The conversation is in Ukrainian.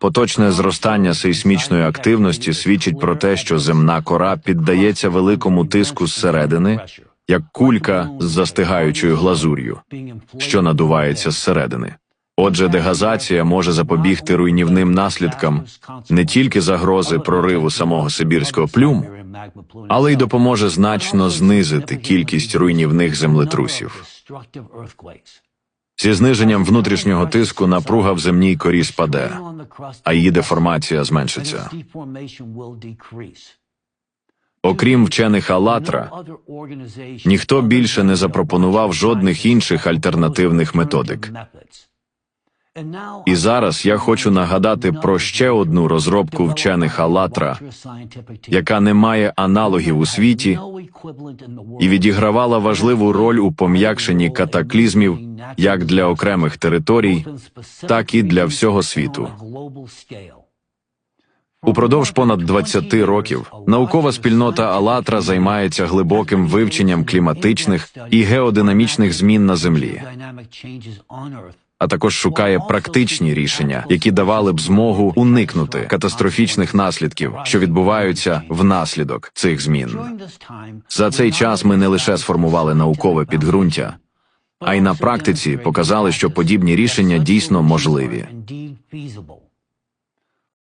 Поточне зростання сейсмічної активності свідчить про те, що земна кора піддається великому тиску зсередини, як кулька з застигаючою глазур'ю, що надувається зсередини. Отже, дегазація може запобігти руйнівним наслідкам не тільки загрози прориву самого Сибірського плюму, але й допоможе значно знизити кількість руйнівних землетрусів. Зі зниженням внутрішнього тиску напруга в земній корі спаде, а її деформація зменшиться. Окрім вчених Алатра, ніхто більше не запропонував жодних інших альтернативних методик. І зараз я хочу нагадати про ще одну розробку вчених Алатра, яка не має аналогів у світі і відігравала важливу роль у пом'якшенні катаклізмів як для окремих територій, так і для всього світу. Упродовж понад 20 років наукова спільнота Алатра займається глибоким вивченням кліматичних і геодинамічних змін на землі, а також шукає практичні рішення, які давали б змогу уникнути катастрофічних наслідків, що відбуваються внаслідок цих змін. За цей час ми не лише сформували наукове підґрунтя, а й на практиці показали, що подібні рішення дійсно можливі.